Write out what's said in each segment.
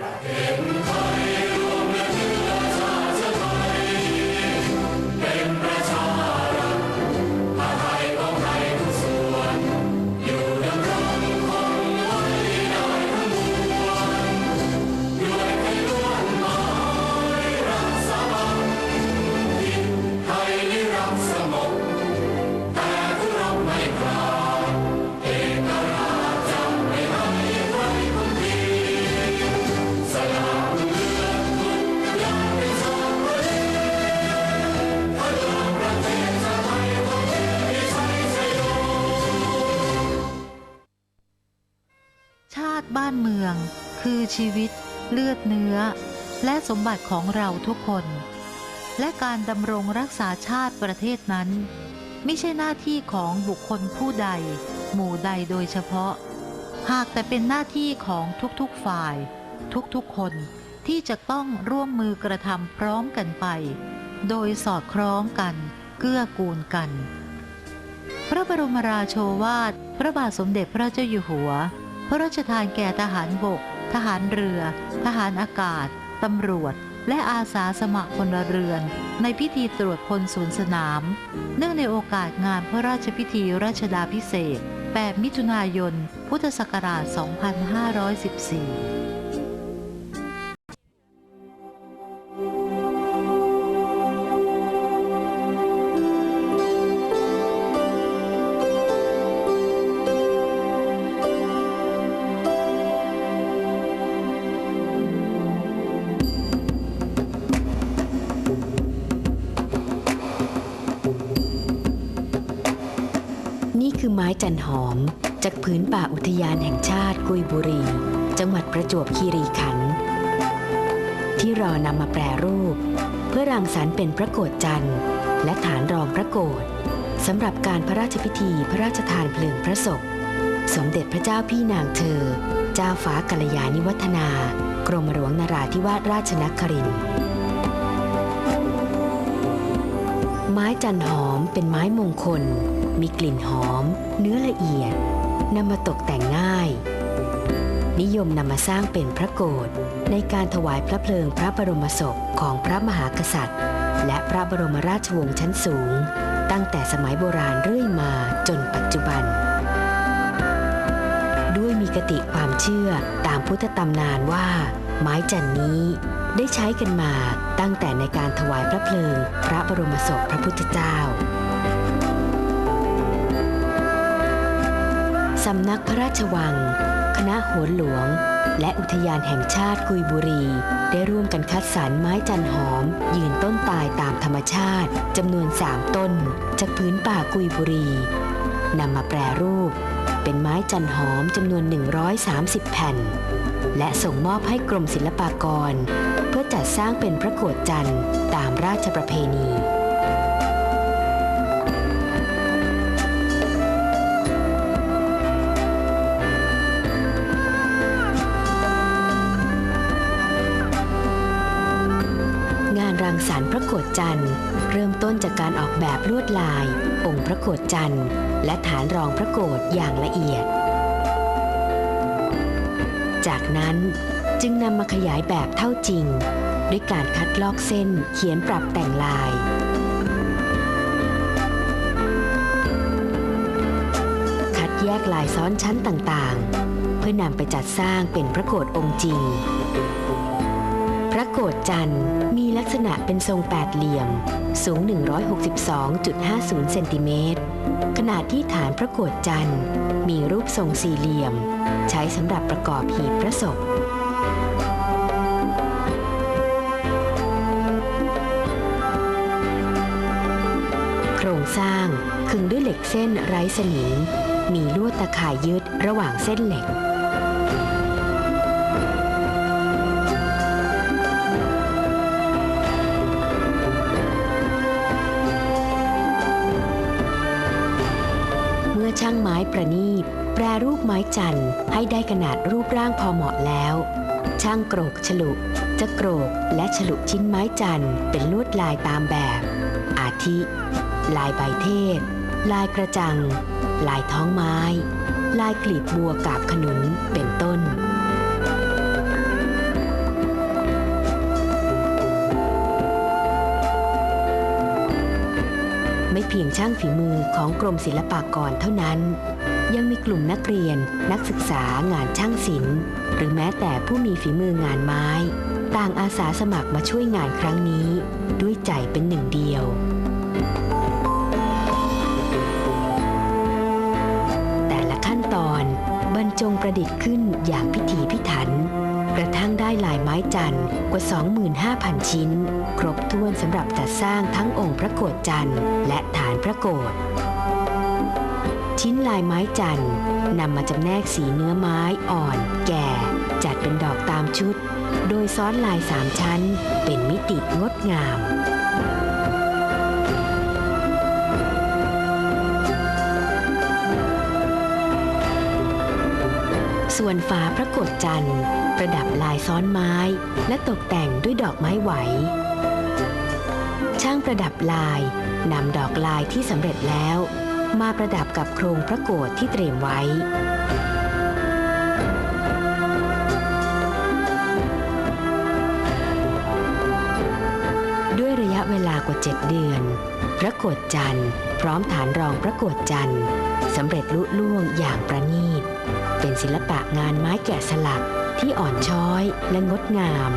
ชาติบ้านเมือง คือชีวิต เลือดเนื้อ และสมบัติของเราทุกคน และการดำรงรักษาชาติประเทศนั้น ไม่ใช่หน้าที่ของบุคคลผู้ใด หมู่ใดโดยเฉพาะ หากแต่เป็นหน้าที่ของทุกๆฝ่าย ทุกๆคนที่จะต้องร่วมมือกระทำพร้อมกันไป โดยสอดคล้องกัน เกื้อกูลกัน พระบรมราโชวาท พระบาทสมเด็จพระเจ้าอยู่หัว พระราชทานแก่ทหารบก ทหารเรือ ทหารอากาศ ตำรวจ และอาสาสมัครพลเรือน ในพิธีตรวจพลศูนย์สนาม เนื่องในโอกาสงานพระราชพิธีราชดาพิเศษ 8 มิถุนายน พุทธศักราช 2514 ไม้จันหอม จากผืนป่าอุทยานแห่งชาติกุยบุรี จังหวัดประจวบคีรีขันธ์ที่รอนำมาแปรรูป เพื่อรังสรรค์เป็นพระโกฏจันทร์ และฐานรองพระโกฏสำหรับการพระราชพิธีพระราชทานเพลิงพระศพ สมเด็จพระเจ้าพี่นางเธอ เจ้าฟ้ากัลยาณิวัฒนา กรมหลวงนราธิวาสราชนครินทร์ ไม้จันหอมเป็นไม้มงคล มีกลิ่นหอม เนื้อละเอียดนำมาตกแต่งง่าย นิยมนำมาสร้างเป็นพระโกรธในการถวายพระเพลิงพระบรมศพของพระมหากษัตริย์ และพระบรมราชวงศ์ชั้นสูง ตั้งแต่สมัยโบราณเรื่อยมาจนปัจจุบัน ด้วยมีกติความเชื่อตามพุทธตำนานว่า ไม้จันนี้ได้ใช้กันมาตั้งแต่ในการถวายพระเพลิง พระบรมศพพระพุทธเจ้า สำนักพระราชวัง คณะโหนหลวง และอุทยานแห่งชาติกุยบุรี ได้ร่วมกันคัดสรรไม้จันหอม ยืนต้นตายตามธรรมชาติจำนวน3ต้น จากพื้นป่ากุยบุรีนำมาแปรรูป เป็นไม้จันหอมจำนวน 130 แผ่น และส่งมอบให้กรมศิลปากร เพื่อจัดสร้างเป็นพระโกฏจันทร์ตามราชประเพณีงานรังสรรค์พระโกฏจันทร์ เริ่มต้นจากการออกแบบลวดลาย องค์พระโกฏจันทร์ และฐานรองพระโกฏอย่างละเอียด จากนั้นจึงนำมาขยายแบบเท่าจริง ด้วยการคัดลอกเส้นเขียนปรับแต่งลาย คัดแยกลายซ้อนชั้นต่างๆ เพื่อนำไปจัดสร้างเป็นพระโกฏองค์จริง พระโกฏจันทร์มีลักษณะเป็นทรงแปดเหลี่ยม สูง 162.50 เซนติเมตร ขณะที่ฐานพระโกฏจันทร์ มีรูปทรงสี่เหลี่ยม ใช้สำหรับประกอบหีบพระศพโครงสร้างขึงด้วยเหล็กเส้นไร้สนิม มีลวดตะข่ายยึดระหว่างเส้นเหล็กางไม้ประนีตแปรรูปไม้จันทร์ให้ได้ขนาดรูปร่างพอเหมาะแล้ว ช่างโกรกฉลุ จะโกรกและฉลุชิ้นไม้จันทร์เป็นลวดลายตามแบบ อาทิ ลายใบเทศ ลายกระจัง ลายท้องไม้ ลายกลีบบัวกาบขนุนเป็นต้น เพียงช่างฝีมือของกรมศิลปากรเท่านั้น ยังมีกลุ่มนักเรียน นักศึกษางานช่างศิลป์ หรือแม้แต่ผู้มีฝีมืองานไม้ ต่างอาสาสมัครมาช่วยงานครั้งนี้ ด้วยใจเป็นหนึ่งเดียวแต่ละขั้นตอนบรรจงประดิษฐ์ขึ้นอย่างพิถีพิถัน กระทั่งได้ลายไม้จันทร์กว่า 25,000 ชิ้น ครบถ้วนสำหรับจัดสร้างทั้งองค์พระโกฏจันทร์และฐานพระโกฏชิ้นลายไม้จันทร์นำมาจำแนกสีเนื้อไม้อ่อน แก่ จัดเป็นดอกตามชุด โดยซ้อนลายสามชั้น เป็นมิติงดงาม ส่วนฝาพระโกฏจันทร์ ประดับลายซ้อนไม้ และตกแต่งด้วยดอกไม้ไหว ช่างประดับลายนำดอกลายที่สำเร็จแล้ว มาประดับกับโครงพระโกฏที่เตรียมไว้ ด้วยระยะเวลากว่า7เดือน พระโกฏจันทร์ พร้อมฐานรองพระโกฏจันทร์สำเร็จลุล่วงอย่างประณีต เป็นศิลปะงานไม้แกะสลักที่อ่อนช้อยและงดงาม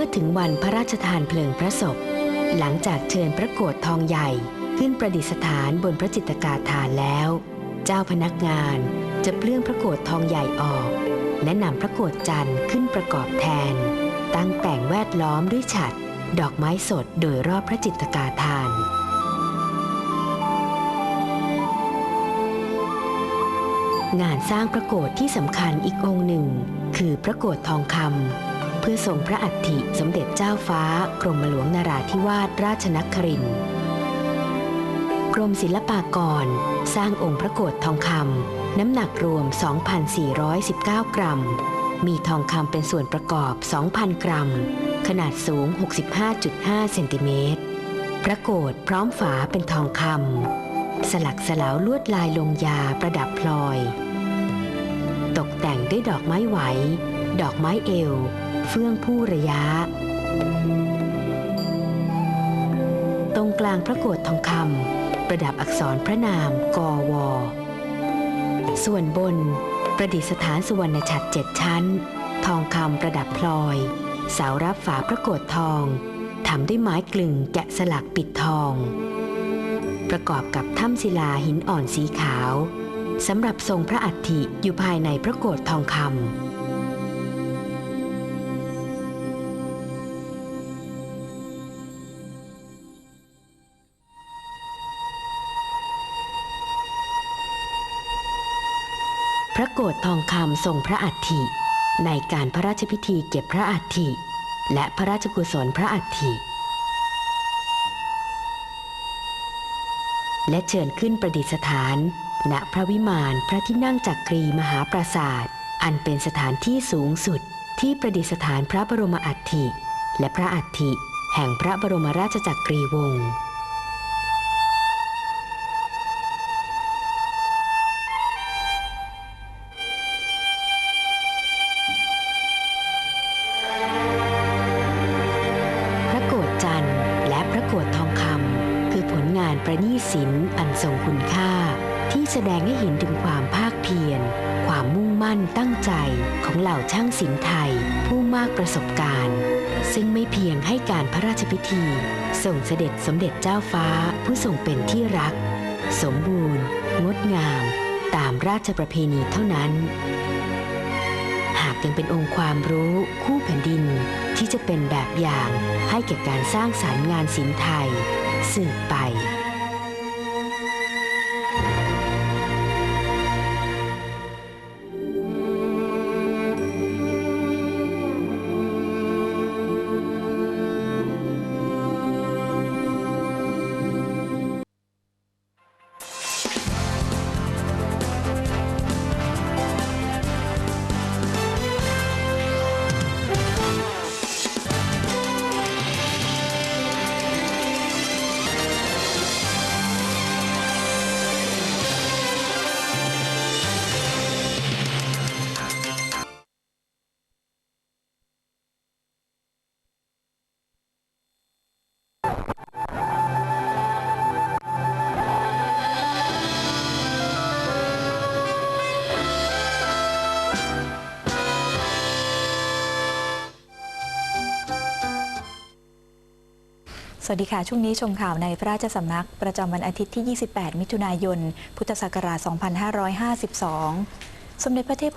มื่อถึงวันพระราชทานเพลิงพระศพ หลังจากเชิญพระโกรธทองใหญ่ขึ้นประดิษฐานบนพระจิตกาฐานแล้ว เจ้าพนักงานจะเปลื้องพระโกรธทองใหญ่ออก และนำพระโกรธจันทร์ขึ้นประกอบแทน ตั้งแต่งแวดล้อมด้วยฉัดดอกไม้สดโดยรอบพระจิตกาฐานงานสร้างพระโกรธที่สำคัญอีกองค์หนึ่ง คือพระโกรธทองคำ พื่อทรงพระอัฐิสมเด็จเจ้าฟ้ากรมหลวงนาราธิวาสราชนครินทร์กรมศิลปากร สร้างองค์พระโกฏทองคำน้ำหนักรวม 2,419 กรัม มีทองคำเป็นส่วนประกอบ 2,000 กรัม ขนาดสูง 65.5 เซนติเมตร พระโกฏพร้อมฝาเป็นทองคำสลักสลาวลวดลายลงยาประดับพลอย ตกแต่งด้วยดอกไม้ไหว ดอกไม้เอว เฟื่องผู้ระยะ ตรงกลางพระโกฏทองคำประดับอักษรพระนามกอวอส่วนบนประดิษฐานสุวรรณฉัตรเจ็ดชั้น ทองคำประดับพลอย เสารับฝาพระโกฏทองทำด้วยไม้กลึงแกะสลักปิดทอง ประกอบกับถ้ำศิลาหินอ่อนสีขาวสำหรับทรงพระอัฐิอยู่ภายในพระโกฏทองคำ ระโกฏทองคำทรงพระอัฐิ ในการพระราชพิธีเก็บพระอัฐิ และพระราชกุศลพระอัฐิ และเชิญขึ้นประดิษฐาน ณพระวิมานพระที่นั่งจักรีมหาปราศาสตร์อันเป็นสถานที่สูงสุดที่ประดิษฐานพระบรมอัฐิ และพระอัฐิแห่งพระบรมราชจักรีวงศ์ และพระโกฏทองคำคือผลงานประณีตศิลป์อันทรงคุณค่า ที่แสดงให้เห็นถึงความภาคเพียร ความมุ่งมั่นตั้งใจของเหล่าช่างศิลป์ไทย ผู้มากประสบการณ์ ซึ่งไม่เพียงให้การพระราชพิธี ส่งเสด็จสมเด็จเจ้าฟ้าผู้ทรงเป็นที่รัก สมบูรณ์ งดงาม ตามราชประเพณีเท่านั้น หากยังเป็นองค์ความรู้คู่แผ่นดิน ที่จะเป็นแบบอย่างให้แก่การสร้างสารรค์งานศิลป์ไทยสืบไป สวัสดีค่ะ ช่วงนี้ชมข่าวในพระราชสำนักประจำวันอาทิตย์ที่ 28 มิถุนายน พุทธศักราช 2552 สมเด็จพระเทพ